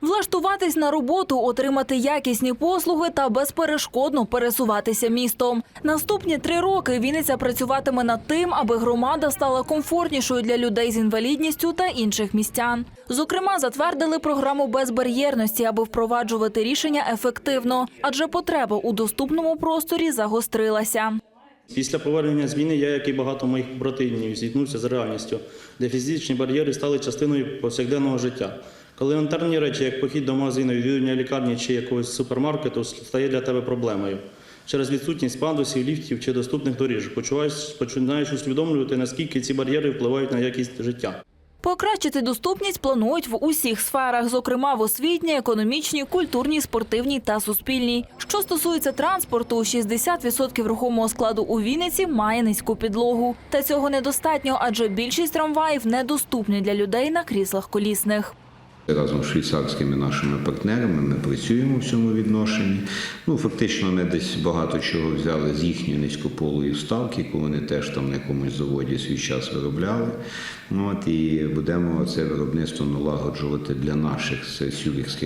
Влаштуватись на роботу, отримати якісні послуги та безперешкодно пересуватися містом. Наступні три роки Вінниця працюватиме над тим, аби громада стала комфортнішою для людей з інвалідністю та інших містян. Зокрема, затвердили програму безбар'єрності, аби впроваджувати рішення ефективно, адже потреба у доступному просторі загострилася. Після повернення з війни я, як і багато моїх братинів, зіткнувся з реальністю, де фізичні бар'єри стали частиною повсякденного життя. Коли речі, як похід до магазину, відвідування лікарні чи якогось супермаркету, стає для тебе проблемою. Через відсутність пандусів, ліфтів чи доступних доріжок почуваєш, починаєш усвідомлювати, наскільки ці бар'єри впливають на якість життя. Покращити доступність планують в усіх сферах, зокрема в освітній, економічній, культурній, спортивній та суспільній. Що стосується транспорту, 60% рухомого складу у Вінниці має низьку підлогу. Та цього недостатньо, адже більшість трамваїв недоступні для людей на кріслах колісних. Разом з швейцарськими нашими партнерами ми працюємо в цьому відношенні. Ну, фактично, ми десь багато чого взяли з їхньої низькополої ставки, яку вони теж там на якомусь заводі свій час виробляли. Ну, От, і будемо це виробництво налагоджувати для наших це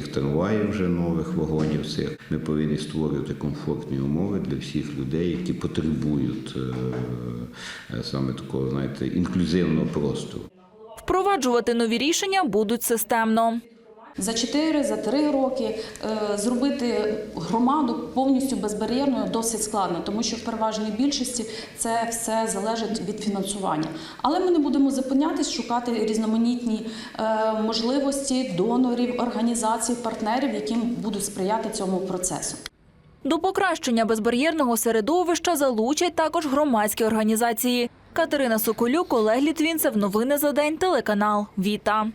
трамваїв, вже нових вагонів. Цих ми повинні створювати комфортні умови для всіх людей, які потребують е, е, саме такого, знаєте, інклюзивного простору. Впроваджувати нові рішення будуть системно. За 4, за 3 роки е, зробити громаду повністю безбар'єрною досить складно, тому що в переважній більшості це все залежить від фінансування. Але ми не будемо зупинятись, шукати різноманітні е, можливості донорів, організацій, партнерів, яким будуть сприяти цьому процесу. До покращення безбар'єрного середовища залучать також громадські організації. Катерина Соколюк, Олег Літвінцев. Новини за день. Телеканал Віта.